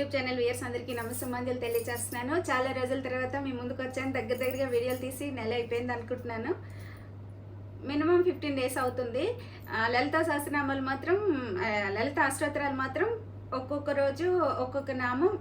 YouTube channel viewers అందరికీ నమస్సమాంజలు తెలియజేస్తున్నాను. చాలా రోజుల తర్వాత మీ ముందుకు వచ్చాను. దగ్గర దగ్గరగా వీడియోలు తీసి నెల అయిపోయింది అనుకుంటున్నాను. మినిమం ఫిఫ్టీన్ డేస్ అవుతుంది. లలిత సహస్రనామాలు మాత్రం లలిత అష్టోత్తరాలు మాత్రం ఒక్కొక్క రోజు ఒక్కొక్క నామం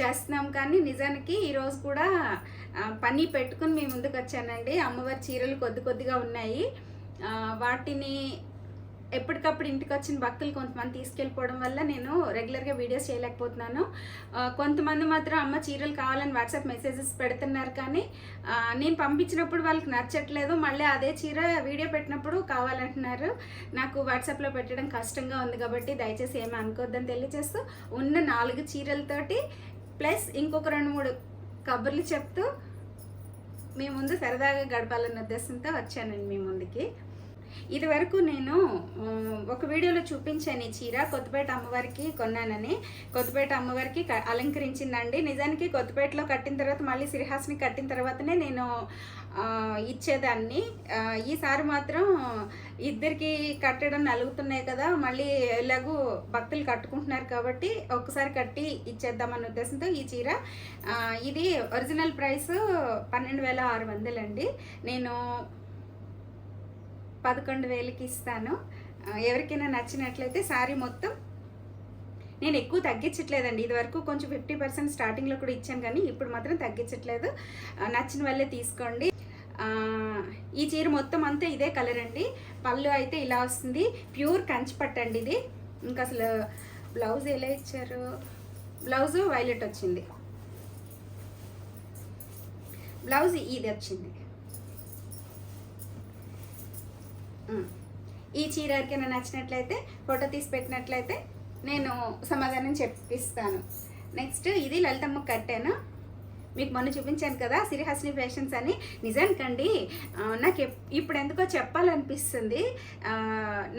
చేస్తున్నాం. కానీ నిజానికి ఈరోజు కూడా పని పెట్టుకుని మీ ముందుకు వచ్చానండి. అమ్మవారి చీరలు కొద్ది కొద్దిగా ఉన్నాయి. వాటిని ఎప్పటికప్పుడు ఇంటికి వచ్చిన భక్తులు కొంతమంది తీసుకెళ్ళిపోవడం వల్ల నేను రెగ్యులర్గా వీడియోస్ చేయలేకపోతున్నాను. కొంతమంది మాత్రం అమ్మ చీరలు కావాలని వాట్సాప్ మెసేజెస్ పెడుతున్నారు కానీ నేను పంపించినప్పుడు వాళ్ళకి నచ్చట్లేదు. మళ్ళీ అదే చీర వీడియో పెట్టినప్పుడు కావాలంటున్నారు. నాకు వాట్సాప్లో పెట్టడం కష్టంగా ఉంది కాబట్టి దయచేసి ఏమీ అనుకోవద్దని తెలియజేస్తూ ఉన్న నాలుగు చీరలతోటి ప్లస్ ఇంకొక రెండు మూడు కబుర్లు చెప్తూ మీ ముందు సరదాగా గడపాలన్న ఉద్దేశంతో వచ్చానండి మీ ముందుకి. ఇది వరకు నేను ఒక వీడియోలో చూపించాను ఈ చీర. కొత్తపేట అమ్మవారికి కొన్నానని. కొత్తపేట అమ్మవారికి క- అలంకరించిందండి. నిజానికి కొత్తపేటలో కట్టిన తర్వాత మళ్ళీ సిరిహాస్ని కట్టిన తర్వాతనే నేను ఇచ్చేదాన్ని. ఈసారి మాత్రం ఇద్దరికి కట్టడం నలుగుతున్నాయి కదా. మళ్ళీ ఎలాగూ భక్తులు కట్టుకుంటున్నారు కాబట్టి ఒక్కసారి కట్టి ఇచ్చేద్దామన్న ఉద్దేశంతో ఈ చీర. ఇది ఒరిజినల్ ప్రైస్ పన్నెండు వేల ఆరు వందలండి. నేను పదకొండు వేలకి ఇస్తాను ఎవరికైనా నచ్చినట్లయితే శారీ మొత్తం నేను ఎక్కువ తగ్గించట్లేదండి. ఇది వరకు కొంచెం ఫిఫ్టీ పర్సెంట్ స్టార్టింగ్లో కూడా ఇచ్చాను కానీ ఇప్పుడు మాత్రం తగ్గించట్లేదు. నచ్చిన వాళ్ళే తీసుకోండి. ఈ చీర మొత్తం అంతా ఇదే కలర్ అండి. పళ్ళు అయితే ఇలా వస్తుంది. ప్యూర్ కంచిపట్టండి ఇది. ఇంకా అసలు బ్లౌజ్ ఎలా ఇచ్చారు? బ్లౌజ్ వైలెట్ వచ్చింది. బ్లౌజ్ ఇది వచ్చింది. ఈ చీర ఎవరికైనా నచ్చినట్లయితే ఫోటో తీసి పెట్టినట్లయితే నేను సమాధానం చెప్పిస్తాను. నెక్స్ట్ ఇది లలితమ్మ కట్టాను మీకు మొన్న చూపించాను కదా సిరిహాసిని ఫ్యాషన్స్ అని. నిజానికండి నాకు ఇప్పుడు ఎందుకో చెప్పాలనిపిస్తుంది.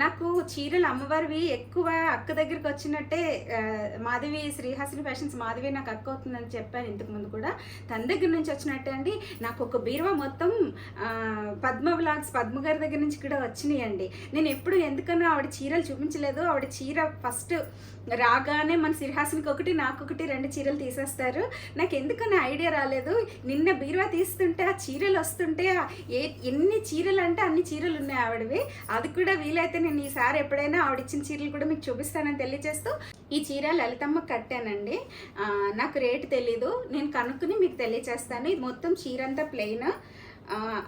నాకు చీరలు అమ్మవారివి ఎక్కువ అక్క దగ్గరికి వచ్చినట్టే మాధవి శ్రీహాసిని ఫ్యాషన్స్ మాధవి నాకు అక్క అవుతుందని చెప్పాను ఇంతకుముందు కూడా. తన దగ్గర నుంచి వచ్చినట్టే అండి. నాకు ఒక బీరువా మొత్తం పద్మ బ్లాగ్స్ పద్మ గారి దగ్గర నుంచి కూడా వచ్చినాయండి. నేను ఎప్పుడు ఎందుకనో ఆవిడ చీరలు చూపించలేదు. ఆవిడ చీర ఫస్ట్ రాగానే మన సిరిహాసనికి ఒకటి నాకు ఒకటి రెండు చీరలు తీసేస్తారు. నాకు ఎందుకని ఐడియా రాలేదు. నిన్న బీరువా తీస్తుంటే ఆ చీరలు వస్తుంటే ఏ ఎన్ని చీరలు అంటే అన్ని చీరలు ఉన్నాయి ఆవిడవి. అది కూడా వీలైతే నేను ఈసారి ఎప్పుడైనా ఆవిడ ఇచ్చిన చీరలు కూడా మీకు చూపిస్తానని తెలియజేస్తూ ఈ చీర లలితమ్మ కట్టానండి. నాకు రేటు తెలీదు. నేను కనుక్కుని మీకు తెలియచేస్తాను ఇది మొత్తం చీర అంతా ప్లెయిన్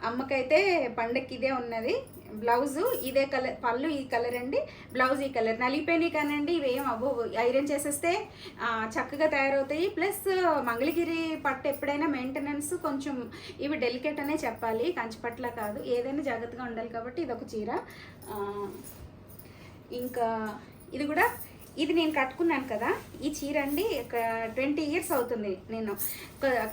అమ్మకైతే పండక్కి ఇదే ఉన్నది. బ్లౌజు ఇదే కలర్ పళ్ళు ఈ కలర్ అండి బ్లౌజ్ ఈ కలర్. నలిగిపోయినాయి కానండి ఇవేం అవ్వవు. ఐరన్ చేసేస్తే చక్కగా తయారవుతాయి. ప్లస్ మంగళగిరి పట్టు ఎప్పుడైనా మెయింటెనెన్స్ కొంచెం ఇవి డెలికేట్ అనే చెప్పాలి. కంచి పట్ల కాదు. ఏదైనా జాగ్రత్తగా ఉండాలి కాబట్టి ఇది ఒక చీర ఇంకా ఇది కూడా ఇది నేను కట్టుకున్నాను కదా ఈ చీర అండి ఒక ట్వంటీ ఇయర్స్ అవుతుంది నేను.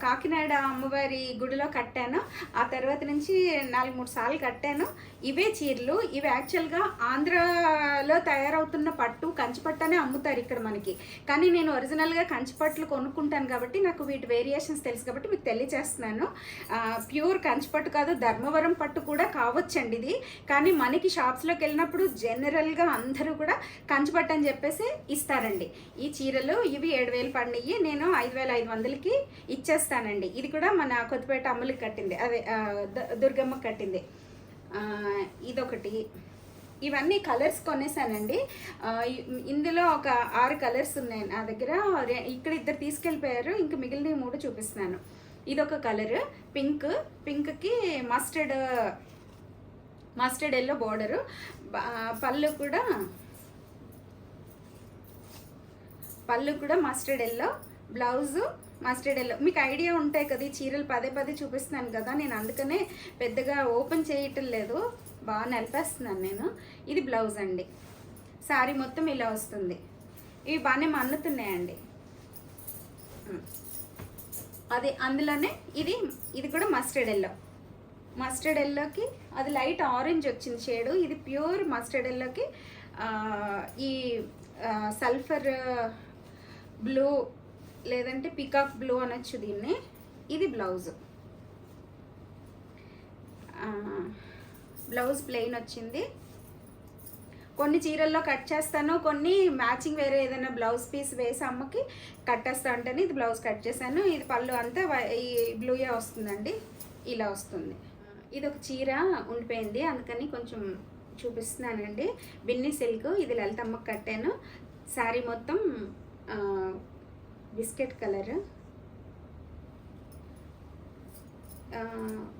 కాకినాడ అమ్మవారి గుడిలో కట్టాను ఆ తర్వాత నుంచి నాలుగు మూడు సార్లు కట్టాను. ఇవే చీరలు ఇవి యాక్చువల్గా ఆంధ్రాలో తయారవుతున్న పట్టు కంచిపట్టనే అమ్ముతారు ఇక్కడ మనకి. కానీ నేను ఒరిజినల్గా కంచిపట్లు కొనుక్కుంటాను కాబట్టి నాకు వీటి వేరియేషన్స్ తెలుసు కాబట్టి మీకు తెలియజేస్తున్నాను. ప్యూర్ కంచిపట్టు కాదు ధర్మవరం పట్టు కూడా కావచ్చండి ఇది. కానీ మనకి షాప్స్లోకి వెళ్ళినప్పుడు జనరల్గా అందరూ కూడా కంచిపట్టు అని చెప్పేసి ఇస్తారండి. ఈ చీరలు ఇవి ఏడు వేలు పండియి నేను ఐదు వేల ఐదు వందలకి ఇచ్చేస్తానండి. ఇది కూడా మన కొత్తపేట అమ్మలకి కట్టింది. అదే ద- దుర్గమ్మకి కట్టింది. ఇదొకటి. ఇవన్నీ కలర్స్ కొనేసానండి. ఇందులో ఒక ఆరు కలర్స్ ఉన్నాయి నా దగ్గర. ఇక్కడ ఇద్దరు తీసుకెళ్ళిపోయారు. ఇంకా మిగిలిన మూడు చూపిస్తున్నాను. ఇదొక కలర్. పింక్. పింక్కి మస్టర్డ్ మస్టర్డ్ ఎల్లో బోర్డరు. పళ్ళు కూడా పళ్ళు కూడా mustard yellow blouse mustard yellow మీకు ఐడియా ఉంటాయి కదా ఈ చీరలు పదే పదే చూపిస్తున్నాను కదా నేను అందుకనే పెద్దగా ఓపెన్ చేయటం లేదు. బాగా నలిపేస్తున్నాను నేను. ఇది బ్లౌజ్ అండి. శారీ మొత్తం ఇలా వస్తుంది. ఇవి బాగానే మన్నుతున్నాయండి. అది అందులోనే ఇది ఇది కూడా మస్టర్డ్ ఎల్లో మస్టర్డ్ ఎల్లోకి అది లైట్ ఆరెంజ్ వచ్చింది షేడు ఇది ప్యూర్ మస్టర్డ్ ఎల్లోకి ఈ సల్ఫర్ బ్లూ లేదంటే పికాక్ బ్లూ అనొచ్చు దీన్ని. ఇది బ్లౌజ్. బ్లౌజ్ ప్లెయిన్ వచ్చింది. కొన్ని చీరల్లో కట్ చేస్తాను కొన్ని మ్యాచింగ్ వేరే ఏదైనా బ్లౌజ్ పీస్ వేసి అమ్మకి కట్టేస్తా ఉంటాను ఇది బ్లౌజ్ కట్ చేశాను. ఇది పళ్ళు అంతా వై- ఈ బ్లూయే వస్తుందండి. ఇలా వస్తుంది. ఇది ఒక చీర ఉండిపోయింది. అందుకని కొంచెం చూపిస్తున్నానండి. బిన్ని సిల్క్ ఇది లలితమ్మకి కట్టాను. శారీ మొత్తం బిస్కెట్ కలర్.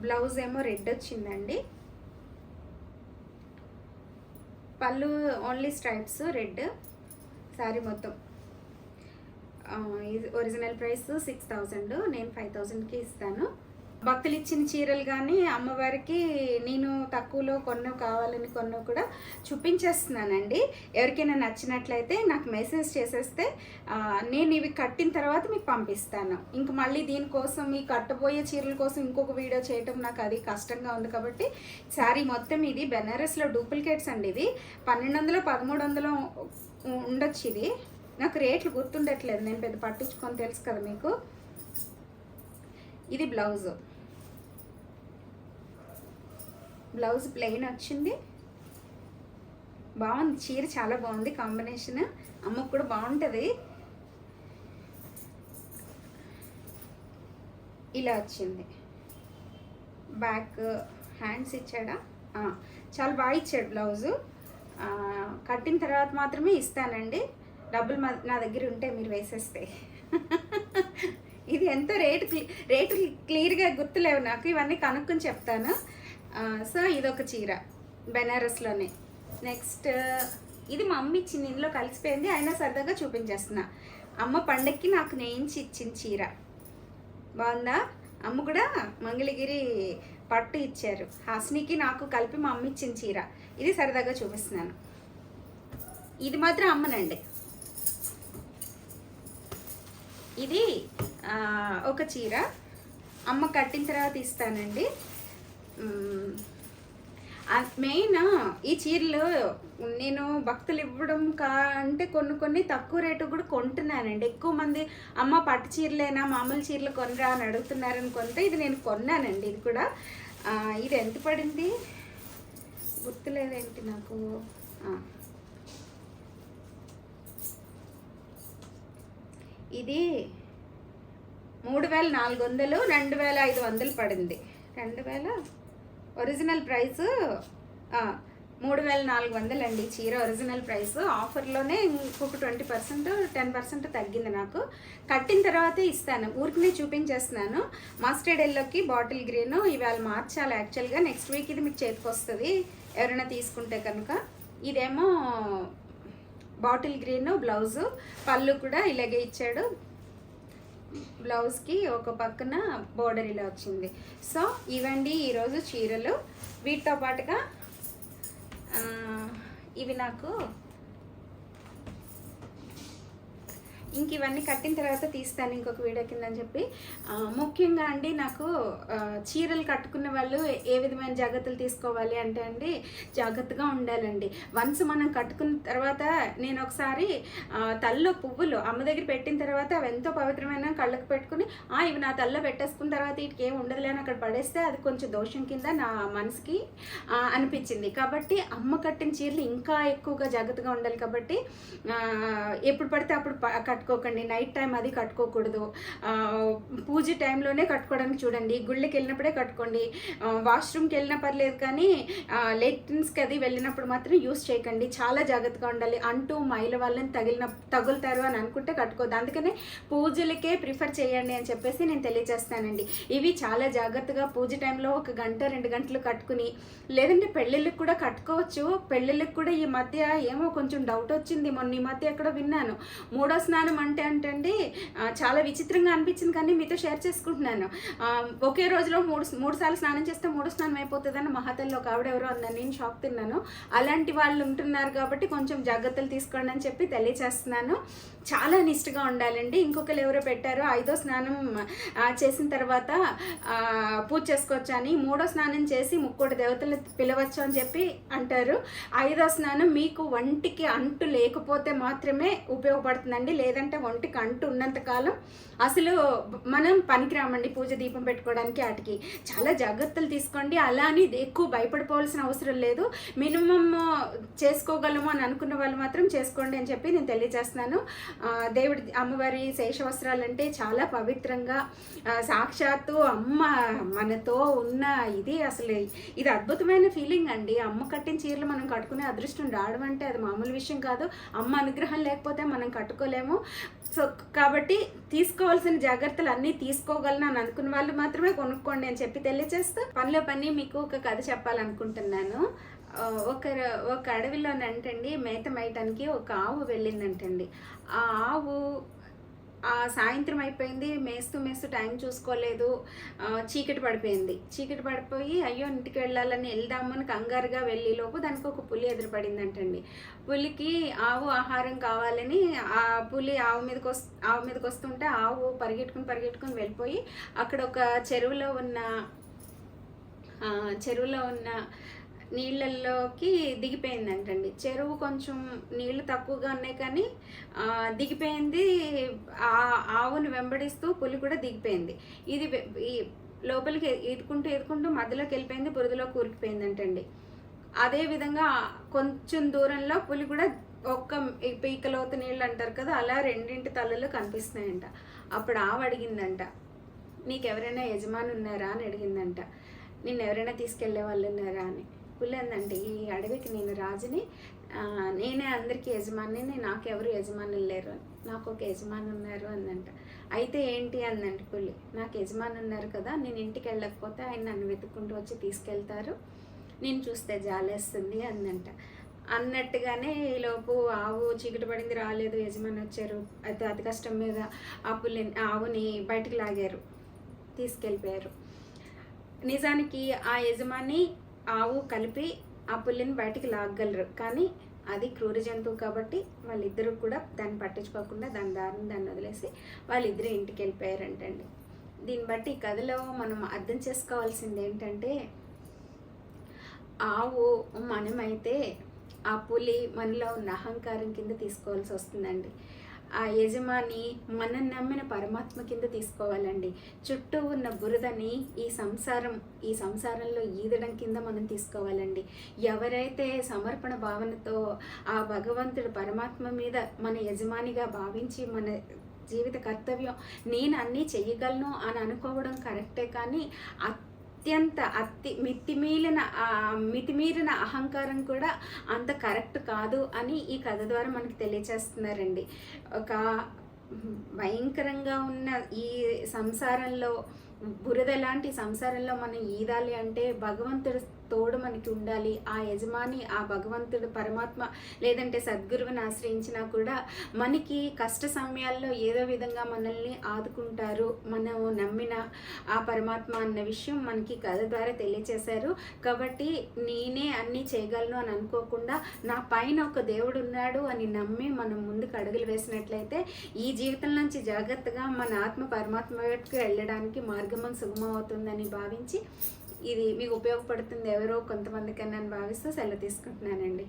బ్లౌజ్ ఏమో రెడ్ వచ్చిందండి. పళ్ళు ఓన్లీ స్ట్రైప్స్ రెడ్ శారీ మొత్తం. ఒరిజినల్ ప్రైస్ సిక్స్ థౌజండ్ నేను ఫైవ్ థౌజండ్కి ఇస్తాను. భక్తులు ఇచ్చిన చీరలు కానీ అమ్మవారికి నేను తక్కువలో కొన్న కావాలని కొన్నో కూడా చూపించేస్తున్నానండి. ఎవరికైనా నచ్చినట్లయితే నాకు మెసేజ్ చేసేస్తే నేను ఇవి కట్టిన తర్వాత మీకు పంపిస్తాను. ఇంక మళ్ళీ దీనికోసం ఈ కట్టబోయే చీరల కోసం ఇంకొక వీడియో చేయటం నాకు అది కష్టంగా ఉంది కాబట్టి శారీ మొత్తం ఇది బెనారస్లో డూప్లికేట్స్ అండి ఇది పన్నెండు వందలు పదమూడు వందలు ఉండొచ్చు ఇది. నాకు రేట్లు గుర్తుండట్లేదు నేను పెద్ద పట్టించుకొని తెలుసు కదా మీకు. ఇది బ్లౌజు. బ్లౌజ్ ప్లెయిన్ వచ్చింది. బాగుంది. చీర చాలా బాగుంది. కాంబినేషన్ అమ్మకు కూడా బాగుంటుంది. ఇలా వచ్చింది. బ్యాక్ హ్యాండ్స్ ఇచ్చాడా? చాలా బాగా ఇచ్చాడు బ్లౌజు. కట్టిన తర్వాత మాత్రమే ఇస్తానండి. డబ్బులు మా నా దగ్గర ఉంటే మీరు వేసేస్తే. ఇది ఎంతో రేటు రేటు క్లియర్గా గుర్తులేవు నాకు. ఇవన్నీ కనుక్కొని చెప్తాను. సో ఇదొక చీర బెనారస్లోనే. నెక్స్ట్ ఇది మా అమ్మ ఇచ్చింది ఇందులో కలిసిపోయింది అయినా సరదాగా చూపించేస్తున్నా. అమ్మ పండక్కి నాకు నేయించి ఇచ్చిన చీర. బాగుందా? అమ్మ కూడా మంగళగిరి పట్టు ఇచ్చారు. హాస్నికి నాకు కలిపి మా అమ్మ ఇచ్చిన చీర. ఇది సరదాగా చూపిస్తున్నాను. ఇది మాత్రం అమ్మనండి. ఇది ఒక చీర. అమ్మ కట్టిన తర్వాత ఇస్తానండి. మెయిన్ ఈ చీరలు నేను భక్తులు ఇవ్వడం కా అంటే కొన్ని కొన్ని తక్కువ రేటు కూడా కొంటున్నానండి. ఎక్కువ మంది అమ్మ పట్టు చీరలేనా? మామూలు చీరలు కొనరా? అని అడుగుతున్నారని కొంత ఇది నేను కొన్నానండి ఇది కూడా. ఇది ఎంత పడింది? గుర్తులేదేంటి నాకు? ఇది మూడు వేల నాలుగు వందలు రెండు వేల ఐదు వందలు పడింది. రెండు వేల ఒరిజినల్ ప్రైస్ మూడు వేల నాలుగు వందలండి. చీర ఒరిజినల్ ప్రైస్. ఆఫర్లోనే ఇంకొక ట్వంటీ పర్సెంట్ టెన్ పర్సెంట్ తగ్గింది నాకు. కట్టిన తర్వాతే ఇస్తాను. ఊరికినే చూపించేస్తున్నాను. మస్టర్డ్ ఎల్లోకి బాటిల్ గ్రీన్ ఇవాళ మార్చాలి యాక్చువల్గా నెక్స్ట్ వీక్ ఇది మీకు చేతికి వస్తుంది. ఎవరైనా తీసుకుంటే కనుక. ఇదేమో బాటిల్ గ్రీన్ బ్లౌజు పళ్ళు కూడా ఇలాగే ఇచ్చాడు. బ్లౌజ్కి ఒక పక్కన బోర్డర్ ఇలా వచ్చింది. సో ఇవండి ఈరోజు చీరలు. వీటితో పాటుగా ఇవి నాకు ఇంక ఇవన్నీ కట్టిన తర్వాత తీస్తాను ఇంకొక వీడియో కింద అని చెప్పి ముఖ్యంగా అండి నాకు చీరలు కట్టుకున్న వాళ్ళు ఏ విధమైన జాగ్రత్తలు తీసుకోవాలి అంటే అండి జాగ్రత్తగా ఉండాలండి. వన్స్ మనం కట్టుకున్న తర్వాత నేను ఒకసారి తల్లో పువ్వులు అమ్మ దగ్గర పెట్టిన తర్వాత అవి ఎంతో పవిత్రమైన కళ్ళకు పెట్టుకుని "ఆ, ఇవి నా తల్లో పెట్టేసుకున్న తర్వాత వీటికి ఏం ఉండదులే అని అక్కడ పడేస్తే అది కొంచెం దోషం కింద నా మనసుకి అనిపించింది. కాబట్టి అమ్మ కట్టిన చీరలు ఇంకా ఎక్కువగా జాగ్రత్తగా ఉండాలి కాబట్టి ఎప్పుడు పడితే అప్పుడు కట్ కట్టుకోకండి నైట్ టైం అది కట్టుకోకూడదు. పూజ టైంలోనే కట్టుకోవడానికి చూడండి గుళ్ళకి వెళ్ళినప్పుడే కట్టుకోండి. వాష్రూమ్కి వెళ్ళినా పర్లేదు కానీ లెట్రిన్స్కి అది వెళ్ళినప్పుడు మాత్రం యూస్ చేయకండి. చాలా జాగ్రత్తగా ఉండాలి. అంటూ మైల వాళ్ళని తగిలిన తగులుతారు అని అనుకుంటే కట్టుకోవద్దు. అందుకనే పూజలకే ప్రిఫర్ చేయండి అని చెప్పేసి నేను తెలియజేస్తానండి. ఇవి చాలా జాగ్రత్తగా పూజ టైంలో ఒక గంట రెండు గంటలు కట్టుకుని లేదంటే పెళ్ళిళ్ళకి కూడా కట్టుకోవచ్చు. పెళ్ళిళ్ళకి కూడా ఈ మధ్య ఏమో కొంచెం డౌట్ వచ్చింది. మొన్న ఈ మధ్య ఎక్కడో విన్నాను. మూడో స్నానం అంటే అంటండి చాలా విచిత్రంగా అనిపించింది కానీ మీతో షేర్ చేసుకుంటున్నాను. ఒకే రోజులో మూడు మూడు సార్లు స్నానం చేస్తే మూడో స్నానం అయిపోతుందని మహాతల్లో ఒక ఆవిడ ఎవరో అన్నారు. నేను షాక్ తిన్నాను. అలాంటి వాళ్ళు ఉంటున్నారు కాబట్టి కొంచెం జాగ్రత్తలు తీసుకోండి అని చెప్పి తెలియచేస్తున్నాను. చాలా నిష్ఠగా ఉండాలండి. ఇంకొకరు ఎవరో పెట్టారు ఐదో స్నానం చేసిన తర్వాత పూజ చేసుకోవచ్చు అని మూడో స్నానం చేసి ముక్కోటి దేవతలు పిలవచ్చు అని చెప్పి అంటారు. ఐదో స్నానం మీకు వంటికి అంటు లేకపోతే మాత్రమే ఉపయోగపడుతుందండి. లేదంటే లేదంటే ఒంటికి అంటు ఉన్నంతకాలం అసలు మనం పనికిరామండి పూజ దీపం పెట్టుకోవడానికి వాటికి చాలా జాగ్రత్తలు తీసుకోండి. అలా అని ఎక్కువ భయపడిపోవాల్సిన అవసరం లేదు. మినిమం చేసుకోగలము అని అనుకున్న వాళ్ళు మాత్రం చేసుకోండి అని చెప్పి నేను తెలియజేస్తున్నాను. దేవుడి అమ్మవారి శేషవస్త్రాలంటే చాలా పవిత్రంగా సాక్షాత్తు అమ్మ మనతో ఉన్న ఇది అసలు ఇది అద్భుతమైన ఫీలింగ్ అండి. అమ్మ కట్టిన చీరలు మనం కట్టుకునే అదృష్టం రావడం అంటే అది మామూలు విషయం కాదు. అమ్మ అనుగ్రహం లేకపోతే మనం కట్టుకోలేము. సో కాబట్టి తీసుకోవాల్సిన జాగ్రత్తలు అన్నీ తీసుకోగలను అని అనుకున్న వాళ్ళు మాత్రమే కొనుక్కోండి అని చెప్పి తెలియజేస్తూ పనిలో పని మీకు ఒక కథ చెప్పాలనుకుంటున్నాను. ఒక ఒక అడవిలోనంటండి మేత మేయటానికి ఒక ఆవు వెళ్ళిందంటండి. ఆ ఆవు సాయంత్రం అయిపోయింది మేస్తూ మేస్తూ టైం చూసుకోలేదు చీకటి పడిపోయింది. చీకటి పడిపోయి అయ్యో ఇంటికి వెళ్ళాలని వెళ్దామని కంగారుగా వెళ్ళే లోపు దానికి ఒక పులి ఎదురుపడిందంటండి. పులికి ఆవు ఆహారం కావాలని ఆ పులి ఆవు మీదకి వస్ ఆవు మీదకి వస్తుంటే ఆవు పరిగెట్టుకుని పరిగెట్టుకుని వెళ్ళిపోయి అక్కడ ఒక చెరువులో ఉన్న చెరువులో ఉన్న నీళ్ళల్లోకి దిగిపోయిందంటండి. చెరువు కొంచెం నీళ్ళు తక్కువగా ఉన్నాయి కానీ దిగిపోయింది. ఆ ఆవును వెంబడిస్తూ పులి కూడా దిగిపోయింది. ఇది ఈ లోపలికి ఈదుకుంటూ ఈదుకుంటూ మధ్యలోకి వెళ్ళిపోయింది బురదలో కూరుకుపోయిందంటండి అదే విధంగా కొంచెం దూరంలో పులి కూడా ఒక్క పీకలోత పీక నీళ్ళు అంటారు కదా అలా రెండింటి తలలు కనిపిస్తున్నాయంట. అప్పుడు ఆవు అడిగిందంట నీకు ఎవరైనా యజమాని ఉన్నారా అని అడిగిందంట. నిన్ను ఎవరైనా తీసుకెళ్ళే వాళ్ళు ఉన్నారా అని. పులి ఈ అడవికి నేను రాజుని నేనే అందరికీ యజమాని నాకెవరు యజమానులు లేరు. నాకు ఒక యజమాని ఉన్నారు అందంట. అయితే ఏంటి అందంట పులి? నాకు యజమాని ఉన్నారు కదా నేను ఇంటికి వెళ్ళకపోతే ఆయన నన్ను వెతుక్కుంటూ వచ్చి తీసుకెళ్తారు. నేను చూస్తే జాలేస్తుంది అందంట. అన్నట్టుగానే ఈలోపు ఆవు చీకటి పడింది రాలేదు యజమాని వచ్చారు. అయితే అతి కష్టం మీద ఆ పులి ఆవుని బయటికి లాగారు తీసుకెళ్ళిపోయారు. నిజానికి ఆ యజమాని ఆవు కలిపి ఆ పుల్లిని బయటికి లాగగలరు. కానీ అది క్రూర జంతువు కాబట్టి వాళ్ళిద్దరూ కూడా దాన్ని పట్టించుకోకుండా దాని దారిని దాన్ని వదిలేసి వాళ్ళిద్దరూ ఇంటికి వెళ్ళిపోయారంటండి. దీన్ని బట్టి ఈ కథలో మనం అర్థం చేసుకోవాల్సింది ఏంటంటే ఆవు మనమైతే ఆ పులి మనలో ఉన్న అహంకారం కింద తీసుకోవాల్సి వస్తుందండి. ఆ యజమాని మనం నమ్మిన పరమాత్మ కింద తీసుకోవాలండి. చుట్టూ ఉన్న బురదని ఈ సంసారం ఈ సంసారంలో ఈదడం కింద మనం తీసుకోవాలండి. ఎవరైతే సమర్పణ భావనతో ఆ భగవంతుడు పరమాత్మ మీద మన యజమానిగా భావించి మన జీవిత కర్తవ్యం నేను అన్నీ చెయ్యగలను అని అనుకోవడం కరెక్టే కానీ అత్యంత అతి మితిమీలిన మితిమీరిన అహంకారం కూడా అంత కరెక్ట్ కాదు అని ఈ కథ ద్వారా మనకి తెలియచేస్తున్నారండి. ఒక భయంకరంగా ఉన్న ఈ సంసారంలో బురద లాంటి సంసారంలో మనం ఈదాలి అంటే భగవంతుడు తోడు మనకి ఉండాలి. ఆ యజమాని ఆ భగవంతుడు పరమాత్మ లేదంటే సద్గురువుని ఆశ్రయించినా కూడా మనకి కష్ట సమయాల్లో ఏదో విధంగా మనల్ని ఆదుకుంటారు. మనం నమ్మిన ఆ పరమాత్మ అన్న విషయం మనకి కథ ద్వారా తెలియచేశారు. కాబట్టి నేనే అన్నీ చేయగలను అని అనుకోకుండా నా పైన ఒక దేవుడు ఉన్నాడు అని నమ్మి మనం ముందుకు అడుగులు వేసినట్లయితే ఈ జీవితం నుంచి జాగ్రత్తగా మన ఆత్మ పరమాత్మ వైపుకి వెళ్ళడానికి మార్గం సుగమం అవుతుందని భావించి ఇది మీకు ఉపయోగపడుతుంది ఎవరో కొంతమందికన్నా భావిస్తూ సెలవు తీసుకుంటున్నానండి.